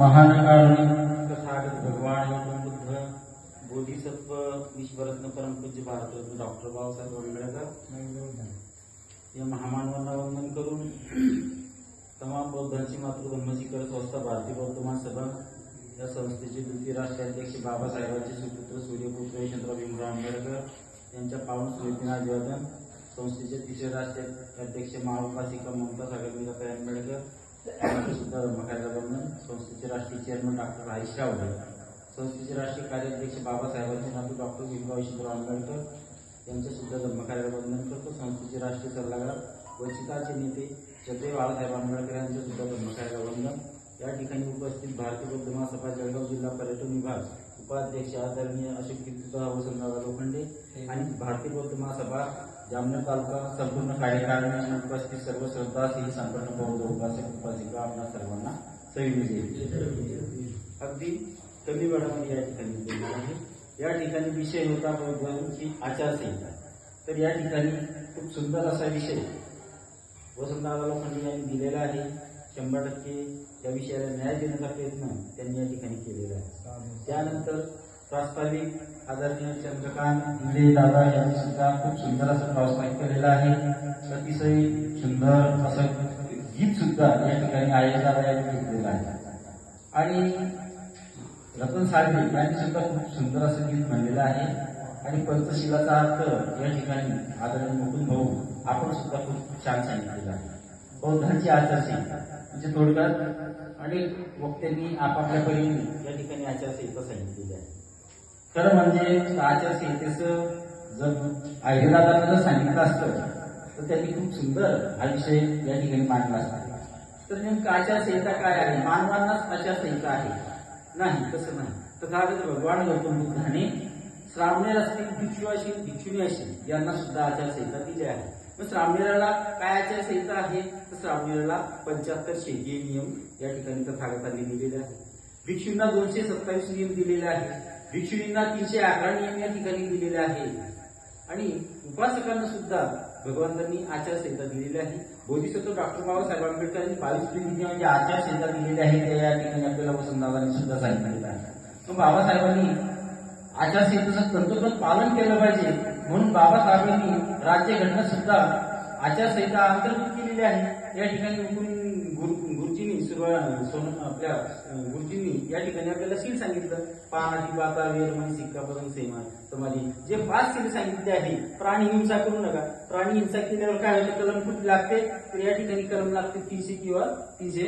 महान कारुणी तथागत भगवान बुद्ध बोधिसत्व विश्वरत्न परमपूज्य भारतरत्न डॉक्टर बाबासाहेब आंबेडकर या महामानवांना वंदन करून तमाम बौद्धांची मातृधर्म शिखर संस्था भारतीय बौद्ध महासभा या संस्थेचे द्वितीय राष्ट्राध्यक्ष बाबासाहेबांचे सुपुत्र सूर्यपुत्र यशवंतराव भीमराव आंबेडकर यांच्या पावन स्मृतींना अभिवादन. संस्थेचे तिसरे राष्ट्राध्यक्ष महाउपासिका ममता सागरमीराताई आंबेडकर यांचे सुद्धा संस्थेचे राष्ट्रीय चेअरमन डॉक्टर हरीश रावडे संस्थेचे राष्ट्रीय कार्याध्यक्ष बाबासाहेबांचे नातू डॉक्टर भीमराव यशवंतराव आंबेडकर यांचे सुद्धा धर्मकार्याला वंदन करतो संस्थेचे राष्ट्रीय सल्लागार वचिताचे नेते छत्रपती बाळासाहेब आंबेडकर यांचे सुद्धा धर्मकार्याला वंदन या ठिकाणी उपस्थित भारतीय बौद्ध महासभा जळगाव जिल्हा पर्यटन विभाग उपाध्यक्ष आदरणीय अशोक कीर्तिदास वसंतराव लोखंडे आणि भारतीय बौद्ध महासभा जामनेर तालुका संपूर्ण कार्यकारिणी आणि उपस्थित सर्व श्रद्धाशील संपन्न बौद्ध उपासक उपासिका आपल्या सर्वांना सैन्य अगदी कमी वेळामध्ये या ठिकाणी आहे. या ठिकाणी विषय होता बौद्धांची आचारसंहिता. तर या ठिकाणी खूप सुंदर असा विषय वसंतदादा लोखंडे यांनी दिलेला आहे. शंभर टक्के या विषयाला न्याय देण्याचा प्रयत्न त्यांनी या ठिकाणी केलेला आहे. त्यानंतर प्रास्ताविक आदरणीय चंद्रकांत इंगळे दादा यांनी सुद्धा खूप सुंदर असं प्रास्ताविक केलेलं आहे. अतिशय सुंदर असं गीत सुद्धा या ठिकाणी आय दादा यांनी घेतलेलं आहे. आणि रतन साळवे यांनी सुद्धा खूप सुंदर असं गीत म्हणलेलं आहे. आणि पंचशिलाचा अर्थ या ठिकाणी आदरणीय मुकुंद भाऊ आपण सुद्धा खूप छान सांगितलेला आहे. बौद्धांची आचारसंहिता. म्हणजे थोडक्यात अनेक वक्त्यांनी आपापल्या परीने या ठिकाणी आचारसंहिता सांगितलेली आहे. खरं म्हणजे आचारसंहितेचं जर आयुर्वेदाला जर सांगितलं असतं तर त्यांनी खूप सुंदर हा विषय या ठिकाणी मांडला असता. तर नेमकं आचारसंहिता काय आहे? मानवांनाच आचारसंहिता आहे. नाही तसं नाही. तथागत भगवान गौतम बुद्धाने श्रावणेर असतील भिक्षू असतील भिक्षुणी असतील यांना सुद्धा आचारसंहिता दिली आहे. मग श्रावणेराला काय आचारसंहिता आहे? तर श्रावणेराला पंच्याहत्तर शेती नियम या ठिकाणी तथागतांनी दिलेले आहे. भिक्षूंना दोनशे सत्तावीस नियम दिलेले आहे भिक्षुणींना तीनशे अकरा नियम या ठिकाणी दिलेले आहे आणि उपासकांना सुद्धा भगवंतांनी आचारसंहिता दिलेली आहे. बोधिसत्व डॉक्टर बाबासाहेब आंबेडकरांनी बावीस पिढी म्हणजे आचारसंहिता दिलेली आहे त्या या ठिकाणी आपल्याला वसंतदादांनी सुद्धा सांगितलेलं आहे. मग बाबासाहेबांनी आचारसंहितेचं तंतोतंत पालन केलं पाहिजे. म्हणून बाबासाहेबांनी राज्यघटना सुद्धा आचारसंहिता अंतर्भूत केलेली आहे. या ठिकाणी गुरुजींनी सुरुवात सोन आपल्या गुरुजींनी या ठिकाणी आपल्याला सील सांगितलं. पानाची पाता वेरमणी सिक्कापदन सेमा समाधी. जे पाच सील सांगितले आहे प्राणी हिंसा करू नका. प्राणी हिंसा केल्यावर काय होतं? कलम खूप लागते? तर या ठिकाणी कलम लागते तीनशे किंवा तीनशे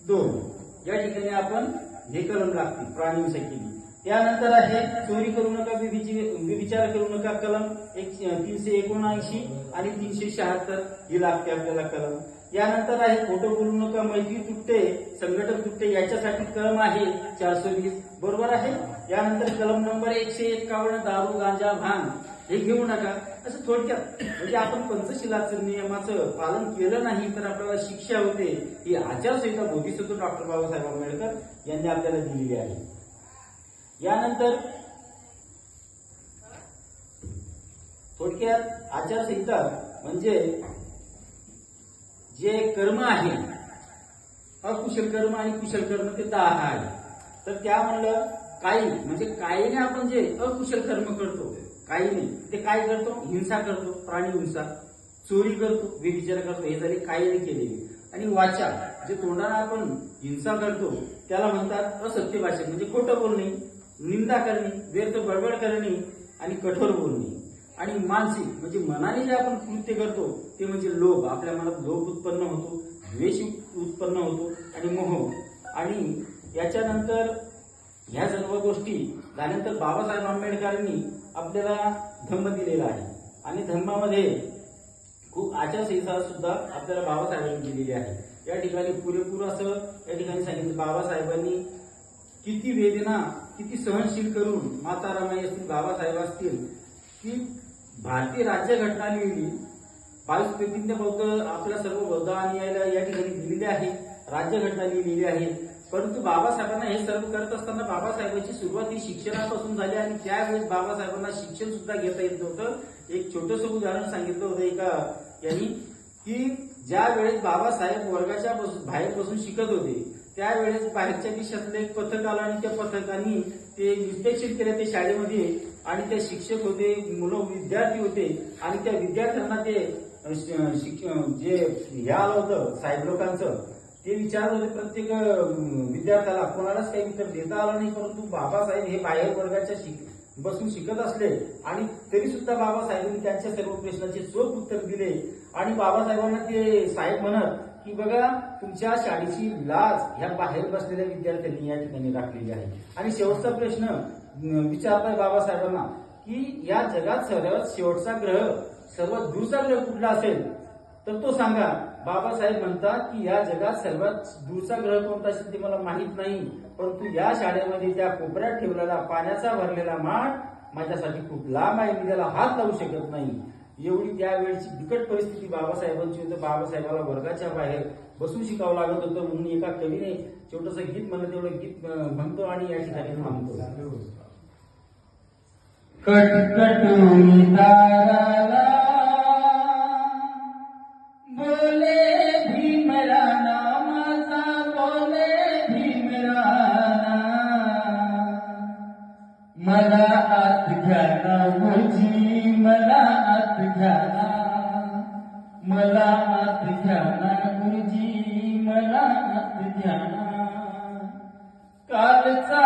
दोन. या ठिकाणी आपण हे कलम लागते प्राणी हिंसा केली. त्यानंतर आहे चोरी करू नका विचार करू नका कलम एक तीनशे एकोणऐंशी आणि तीनशे शहात्तर ही लागते आपल्याला कलम. यानंतर आहे खोटं बोलू नका मैत्री तुटते संघटक तुटते याच्यासाठी कलम आहे चारशे वीस. बरोबर आहे? यानंतर कलम नंबर एकशे एकावन्न दारू गांजा भांग हे घेऊ नका. असं थोडक्यात म्हणजे आपण पंचशिलाचं नियमाचं पालन केलं नाही तर आपल्याला शिक्षा होते. ही आचारसंहिता बोधिसत्व डॉक्टर बाबासाहेब आंबेडकर यांनी आपल्याला दिलेली आहे. यानंतर थोडक्यात आचारसंहिता म्हणजे जे कर्म आहे अकुशल कर्म आणि कुशल कर्म ते दहा आहे. तर त्या म्हणलं काही म्हणजे काहीने आपण जे अकुशल कर्म करतो काहीने ते काय करतो? हिंसा करतो प्राणी हिंसा चोरी करतो व्यभिचार करतो हे झाले काहीने केलेली. आणि वाचा जे तोंडाने आपण हिंसा करतो त्याला म्हणतात असत्य भाषण म्हणजे खोटं बोलणे. निंदा करणे व्यर्थ बडबड करणे आणि कठोर बोलणे. आणि मानसिक म्हणजे मनाने जे आपण कृत्य करतो ते म्हणजे लोभ. आपल्या मनात लोभ उत्पन्न होतो द्वेष उत्पन्न होतो आणि मोह आणि याच्यानंतर ह्या सर्व गोष्टी झाल्यानंतर बाबासाहेब आंबेडकरांनी आपल्याला धम्म दिलेला आहे. आणि धम्मामध्ये खूप आचारसंहिता सुद्धा आपल्याला बाबासाहेबांनी दिलेली आहे. या ठिकाणी पुरेपूर असं या ठिकाणी सांगितलं बाबासाहेबांनी किती वेदना किती सहनशील करून माता रमाई असतील बाबासाहेब असतील की भारतीय राज्यघटना लिहिली बावीस प्रतिज्ञा बौद्ध आपल्या सर्व बौद्ध आणि याला या ठिकाणी दिलेली आहे राज्यघटना लिहिलेली आहे. परंतु बाबासाहेबांना हे सर्व करत असताना बाबासाहेबांची सुरुवात ही शिक्षणापासून झाली आणि त्यावेळेस बाबासाहेबांना शिक्षण सुद्धा घेता येत नव्हतं. एक छोटस उदाहरण सांगितलं होतं एका यांनी की ज्या वेळेस बाबासाहेब वर्गाच्या बाहेर बसून शिकत होते त्यावेळेस बाहेरच्या देशातलं एक पथक आलं आणि त्या पथकाने ते इन्स्पेक्शन केलं ते शाळेमध्ये. आणि ते शिक्षक होते मुलं विद्यार्थी होते. आणि त्या विद्यार्थ्यांना ते जे हे आलं होतं साहेब लोकांचं ते विचारत होते प्रत्येक विद्यार्थ्याला कोणालाच काही उत्तर देता आलं नाही परंतु बाबासाहेब हे बाहेर वर्गाच्या शिक बसून शिकत असले. आणि तरी सुद्धा बाबासाहेबांनी त्यांच्या सर्व प्रश्नाचे चोख उत्तर दिले. आणि बाबासाहेबांना ते साहेब म्हणत की बघा तुमच्या शाळेची लाज ह्या बाहेर बसलेल्या विद्यार्थ्यांनी या ठिकाणी राखलेली आहे. आणि शेवटचा प्रश्न विचारताय बाबासाहेबांना की या जगात सर्वात शेवटचा ग्रह सर्वात दूरचा ग्रह कुठला असेल? तर तो सांगा. बाबासाहेब म्हणतात की या जगात सर्वात दूरचा ग्रह कोणता असेल ते मला माहीत नाही. परंतु या शाळेमध्ये त्या कोपऱ्यात ठेवलेला पाण्याचा भरलेला माठ माझ्यासाठी खूप लांब आहे मी त्याला हात लावू शकत नाही. एवढी त्यावेळची बिकट परिस्थिती बाबासाहेबांची होती. बाबासाहेबाला वर्गाच्या बाहेर बसून शिकावं लागत होतं. म्हणून एका कवीने छोटस गीत म्हणलं. तेवढं गीत म्हणतो आणि या ठिकाणी थांबतो. कटकटून मला आत घ्या ना कालचा